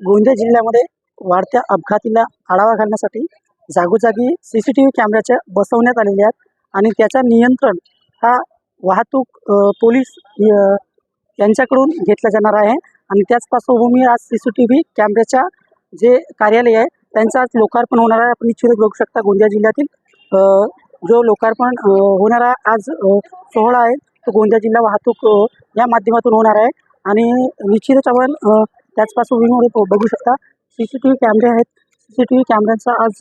गोंदिया जिल्ह्यामध्ये वाढत्या अपघातीला आढावा घालण्यासाठी जागोजागी सी सी टी व्ही कॅमेऱ्याच्या बसवण्यात आलेल्या आहेत आणि त्याचा नियंत्रण हा वाहतूक पोलीस यांच्याकडून घेतला जाणार आहे. आणि त्याच पार्श्वभूमी आज सी सी टी व्ही कॅमेऱ्याच्या जे कार्यालय आहे त्यांचं आज लोकार्पण होणार आहे. आपण निश्चितच बघू शकता गोंदिया जिल्ह्यातील जो लोकार्पण होणारा आज सोहळा आहे तो गोंदिया जिल्हा वाहतूक या माध्यमातून होणार आहे. आणि निश्चितच आपण त्याच पार्श्वभूमीवर बघू शकता. सी सी टी व्ही कॅमेरे आहेत. सी सी टी व्ही कॅमेऱ्यांचा आज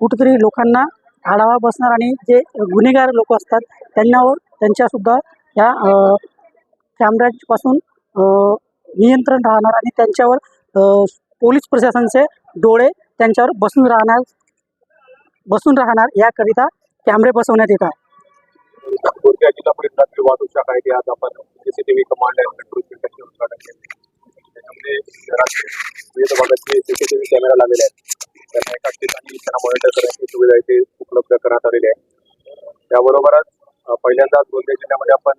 कुठेतरी लोकांना आढावा बसणार आणि जे गुन्हेगार लोक असतात त्यांच्यावर त्यांच्यासुद्धा या कॅमेऱ्यांपासून नियंत्रण राहणार आणि त्यांच्यावर पोलीस प्रशासनाचे डोळे त्यांच्यावर बसून राहणार बसून राहणार याकरिता कॅमेरे बसवण्यात येत आहे जिल्हा पोलीस वाहतूक शाखा आहे आज आपण सीसीटीव्ही कमांड अँड कंट्रोल सेंटरचे उद्घाटन केले त्याच्यामध्ये शहरातील विविध सी टी सीसीटीव्ही कॅमेरा लागलेले आहेत त्यांना एकाच ठिकाणी त्यांना मॉनिटर करण्याची सुविधा इथे उपलब्ध करण्यात आलेली आहे त्याबरोबरच पहिल्यांदाच गोंदिया जिल्ह्यामध्ये आपण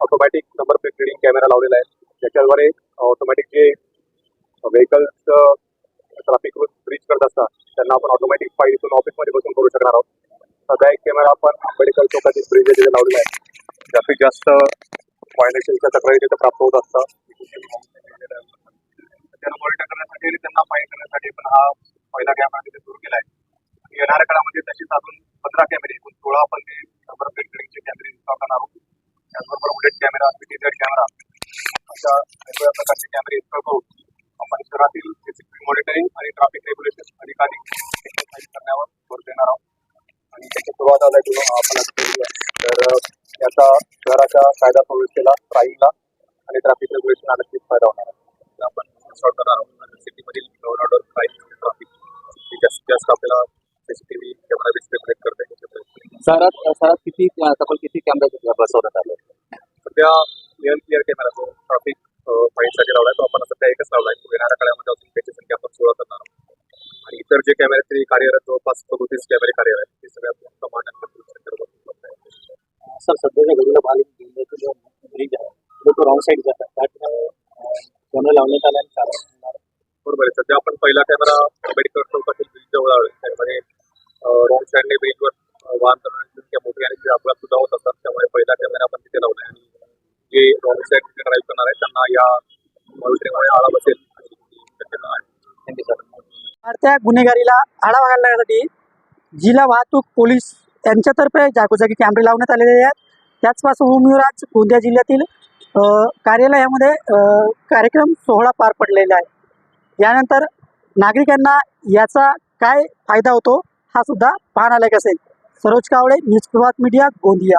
automatic number plate reading camera लावलेला आहे त्याच्याद्वारे ऑटोमॅटिक जे व्हेकल्स ट्राफिक रूल ब्रीच करत असतात त्यांना आपण ऑटोमॅटिक फाईल इथून ऑफिसमध्ये बसून करू शकणार आहोत सध्या एक कॅमेरा आपण आंबेडकर चौकातील ब्रिज तिथे लावलेला आहे जास्तीत जास्त व्हायलेशनच्या तक्रारी तिथे प्राप्त होत असतात त्यांना मॉनिटर करण्यासाठी आणि त्यांना फाईन करण्यासाठी पण हा पहिला कॅमेरा तिथे सुरू केला आहे येणाऱ्या काळामध्ये तशीच अजून पंधरा कॅमेरे एकूण सोळा आपण ते नंबर प्लेट कॅमेरे इन्स्टॉल करणार आहोत. त्याचबरोबर बुलेट कॅमेरा सिटीझेड कॅमेरा अशा वेगवेगळ्या प्रकारचे कॅमेरे इन्स्टॉल करून आपण शहरातील सीसीटीव्ही मॉनिटरिंग आणि ट्रॅफिक रेग्युलेशन अधिकाधिक करण्यावर भर देणार आहोत. आणि त्याची सुरुवात आज किंवा आपण तर त्याचा याचा शहराच्या कायदा सुव्यवस्थेला ट्राईंगला आणि ट्रॅफिक रेग्युलेशन नक्कीच फायदा होणार आहे. तर आपण सॉल्व करणार आहोत सिटीमधील ऑर्डर आणि ट्रॅफिक जास्तीत जास्त आपल्याला सीसीटीव्ही कॅमेरा बेस रेग्युलेट करता येईल शहरात शहरात किती तब्बल किती कॅमेरे बसवण्यात आले? सध्या रिअल क्लिअर कॅमेरा जो ट्रॅफिक फाईनसाठी लावला तो आपण सध्या एकच लावला आहे येणाऱ्या काळामध्ये अजून त्याची संख्या आपण सोळा करणार आहोत. आणि इतर जे कॅमेरे आहेत ते कार्यरत जवळपास सदोतीस कॅमेरे कार्यरत आहेत. ते सगळे आपण कमांड सर सध्याच्या घडीला ब्रिज आहे रॉंग साईड जातात त्या ठिकाणी कोणं लावण्यात आलं आणि चालू होणार. बरोबर आहे. सध्या आपण पहिला कॅमेरा आंबेडकर चौकातील ब्रिज जवळ त्यामध्ये रॉंग साईडने ब्रिजवर वाहन संख्या मोठी आणि अपघात सुद्धा होत असतात त्यामुळे पहिला कॅमेरा आपण तिथे लावला आणि जे रॉंग साईड ड्राईव्ह करणार आहेत त्यांना या मॉनिटरिंगमुळे आळा बसेल आहे. थँक्यू सर वाढत्या गुन्हेगारीला आढावा घालण्यासाठी जिल्हा वाहतूक पोलीस यांच्यातर्फे जागोजागी कॅमेरे लावण्यात आलेले आहेत. त्याच पार्श्वभूमीवर आज गोंदिया जिल्ह्यातील कार्यालयामध्ये कार्यक्रम सोहळा पार पडलेला आहे. यानंतर नागरिकांना याचा काय फायदा होतो हा सुद्धा पाहण्यालायक असेल. Saroj Kawale news Prabhat media Gondia.